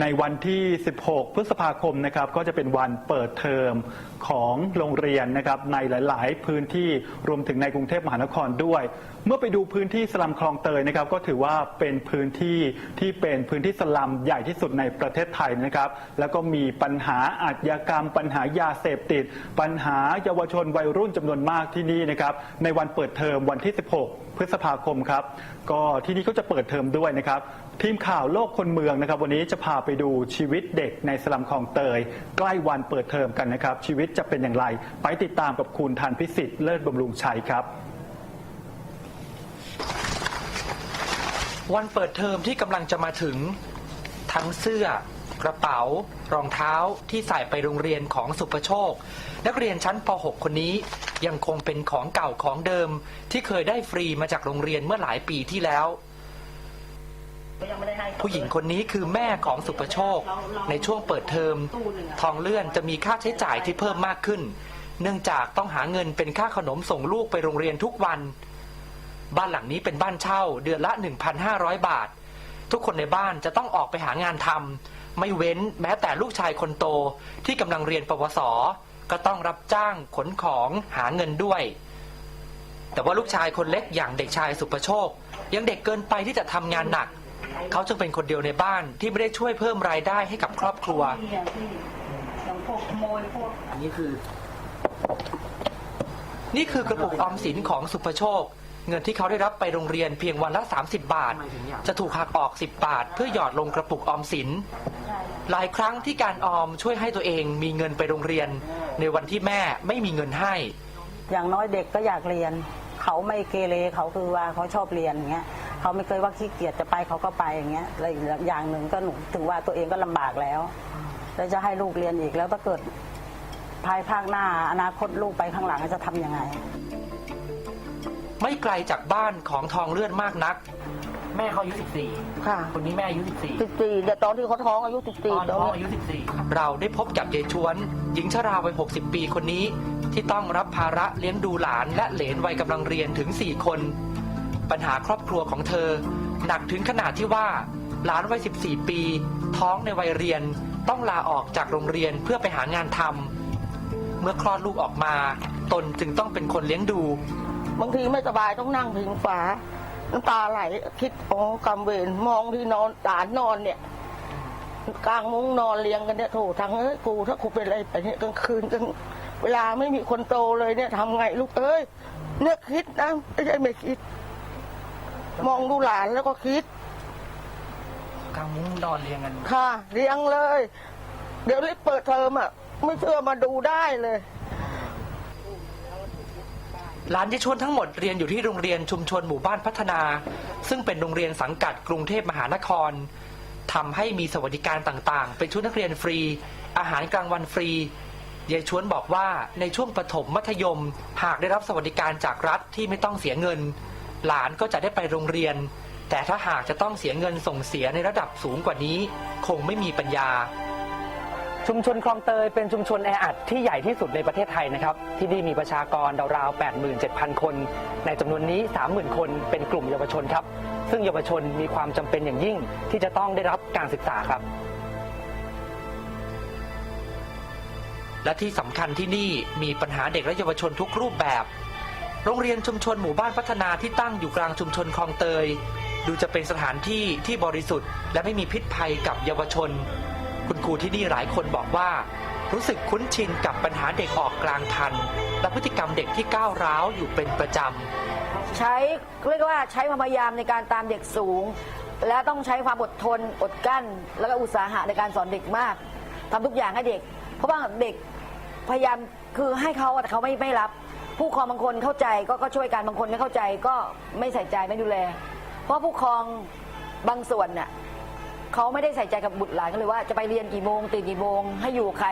ในวันที่ 16 พฤษภาคมนะครับก็จะเป็นวันเปิดเทอมของโรงเรียนนะครับในหลาย ๆ พื้นที่รวมถึงในกรุงเทพมหานครด้วย เมื่อไปดูพื้นที่สลัมคลองเตยนะครับก็ถือว่าเป็นพื้นที่ที่เป็นพื้นที่สลัมใหญ่ที่สุดในประเทศไทยนะครับ แล้วก็มีปัญหาอาชญากรรม ปัญหายาเสพติด ปัญหาเยาวชนวัยรุ่นจำนวนมากที่นี่นะครับในวันเปิดเทอมวันที่ 16 พฤษภาคมครับก็ที่นี่ก็จะเปิดเทอมด้วยนะครับทีมข่าวโลกคนเมืองนะครับ วันนี้จะพาไปดูชีวิตเด็กในสลัมคลองเตย ใกล้วันเปิดเทอมกันนะครับ ชีวิตจะเป็นอย่างไร ไปติดตามกับคุณทันพิสิทธิ์เลิศบำรุงชัยครับ วันเปิดเทอมที่กำลังจะมาถึง ทั้งเสื้อ กระเป๋า รองเท้าที่ใส่ไปโรงเรียนของสุประโชค นักเรียนชั้นป .6 คนนี้ยังคงเป็นของเก่าของเดิม ที่เคยได้ฟรีมาจากโรงเรียนเมื่อหลายปีที่แล้ว ผู้หญิงคนนี้คือแม่ของสุประโชค ในช่วงเปิดเทอม ทองเลื่อนจะมีค่าใช้จ่ายที่เพิ่มมากขึ้น เนื่องจากต้องหาเงินเป็นค่าขนมส่งลูกไปโรงเรียนทุกวัน บ้านหลังนี้เป็นบ้านเช่า เดือนละ 1,500 บาท ทุกคนในบ้านจะต้องออกไปหางานทำไม่เว้นแม้แต่ลูกชายคนโตที่กำลังเรียนปวสก็ต้องรับจ้างขนของหาเงินด้วย แต่ว่าลูกชายคนเล็กอย่างเด็กชายสุประโชค ยังเด็กเกินไปที่จะทำงานหนัก เขาจึงเป็นคนเดียวในบ้านที่ไม่ได้ช่วยเพิ่มรายได้ให้กับครอบครัวเนี่ยที่อย่างพวกขโมยพวกอันนี้คือนี่คือกระปุกออมสินของสุภโชค เงินที่เขาได้รับไปโรงเรียนเพียงวันละ 30 บาท จะถูกหักออก 10 บาท เพื่อหยอดลงกระปุกออมสิน หลายครั้งที่การออมช่วยให้ตัวเองมีเงินไปโรงเรียน ในวันที่แม่ไม่มีเงินให้ อย่างน้อยเด็กก็อยากเรียน เขาไม่เกเรเขาคือว่าเขาชอบเรียนอย่างเงี้ย เขาไม่เคยว่าขี้เกียจจะไปเขาก็ไปอย่างเงี้ยแล้วอีกอย่างหนึ่งก็หนูถึงว่าตัวเองก็ลำบากแล้ว แล้วจะให้ลูกเรียนอีกแล้วถ้าเกิดภายภาคหน้า อนาคตลูกไปข้างหลังจะทำยังไง ไม่ไกลจากบ้านของทองเลื่อนมากนัก แม่เขาอายุค่ะ14คนนี้แม่อายุ14สิบสี่เดี๋ยวตอนที่เขาท้องอายุสิบสี่ตอนตอนน้องนี้อายุ14เราได้พบกับยายชวน หญิงชราวัย 60 ปีคนนี้ ที่ต้องรับภาระเลี้ยงดูหลานและเหลนวัยกำลังเรียนถึง 4 คน ปัญหาครอบครัวของเธอ หนักถึงขนาดที่ว่าหลานวัย 14 ปี ท้องในวัยเรียนต้องลาออกจากโรงเรียนเพื่อไปหางานทำเมื่อคลอดลูกออกมา ตนจึงต้องเป็นคนเลี้ยงดู บางทีไม่สบายต้องนั่งพิงฝาน้ำตาไหลคิดโอ้กำเวรมองที่นอนหลานนอนเนี่ยกลางมุ้งนอนเลี้ยงกันเนี่ยโถทั้งเอ้ยกูถ้ากูเป็นอะไรไปเนี่ยกลางคืนกลางเวลาไม่มีคนโตเลยเนี่ยทำไงลูกเอ้ยเนี่ยคิดนะไม่ใช่ไม่คิด มองดูหลานแล้วก็คิดกลางมุ้งนอนเรียงกันค่ะเลี้ยงเลย เดี๋ยวรีบเปิดเทอมอะ ไม่เชื่อมาดูได้เลย หลานยายชวนทั้งหมดเรียนอยู่ที่โรงเรียนชุมชนหมู่บ้านพัฒนา ซึ่งเป็นโรงเรียนสังกัดกรุงเทพมหานครทำให้มีสวัสดิการต่างๆ เป็นชุดนักเรียนฟรี อาหารกลางวันฟรียายชวนบอกว่าในช่วงประถมมัธยม หากได้รับสวัสดิการจากรัฐที่ไม่ต้องเสียเงิน หลานก็จะได้ไปโรงเรียน แต่ถ้าหากจะต้องเสียเงินส่งเสียในระดับสูงกว่านี้ คงไม่มีปัญญา ชุมชนคลองเตยเป็นชุมชนแออัดที่ใหญ่ที่สุดในประเทศไทยนะครับ ที่นี่มีประชากรราวๆ87,000 คน ในจำนวนนี้ 30,000 คนเป็นกลุ่มเยาวชนครับ ซึ่งเยาวชนมีความจำเป็นอย่างยิ่งที่จะต้องได้รับการศึกษาครับ และที่สำคัญที่นี่มีปัญหาเด็กและเยาวชนทุกรูปแบบ โรงเรียนชุมชนหมู่บ้านพัฒนาที่ตั้งอยู่กลางชุมชนคลองเตย ดูจะเป็นสถานที่ที่บริสุทธิ์ และไม่มีพิษภัยกับเยาวชน คุณครูที่นี่หลายคนบอกว่า รู้สึกคุ้นชินกับปัญหาเด็กออกกลางคัน และพฤติกรรมเด็กที่ก้าวร้าวอยู่เป็นประจำใช้เรียกว่าใช้ความพยายามในการตามเด็กสูง และต้องใช้ความอดทนอดกั้น แล้วก็อุตสาหะในการสอนเด็กมากทำทุกอย่างให้เด็ก เพราะว่าเด็กพยายามคือให้เขาแต่เขาไม่ไม่รับ ผู้ปกครองบางคนเข้าใจก็ก็ช่วยกันบางคนไม่เข้าใจก็ไม่ใส่ใจไม่ดูแล เพราะผู้ปกครองบางส่วนน่ะเขาไม่ได้ใส่ใจกับบุตรหลานก็เลยว่าจะไปเรียนกี่โมงตื่นกี่โมงให้อยู่ใคร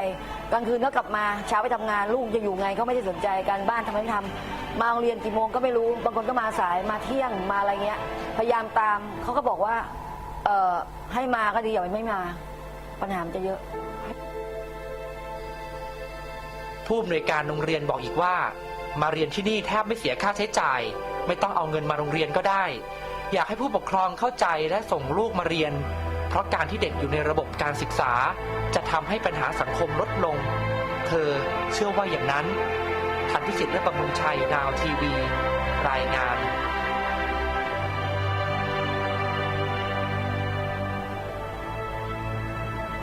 กลางคืนก็กลับมาเช้าไปทำงานลูกจะอยู่ไงเขาไม่ได้สนใจการบ้านทำไม่ทำมาโรงเรียนกี่โมงก็ไม่รู้ บางคนก็มาสายมาเที่ยงมาอะไรเงี้ย พยายามตามเขาก็บอกว่าเอ่อให้มาก็ดีอย่าไม่มา ปัญหามันจะเยอะ ผู้อำนวยการโรงเรียนบอกอีกว่า มาเรียนที่นี่แทบไม่เสียค่าใช้จ่าย ไม่ต้องเอาเงินมาโรงเรียนก็ได้ อยากให้ผู้ปกครองเข้าใจและส่งลูกมาเรียน เพราะการที่เด็กอยู่ในระบบการศึกษา จะทำให้ปัญหาสังคมลดลง เธอเชื่อว่าอย่างนั้นทันพิสิทธิ์และประมุงชัยนาวทีวี รายงาน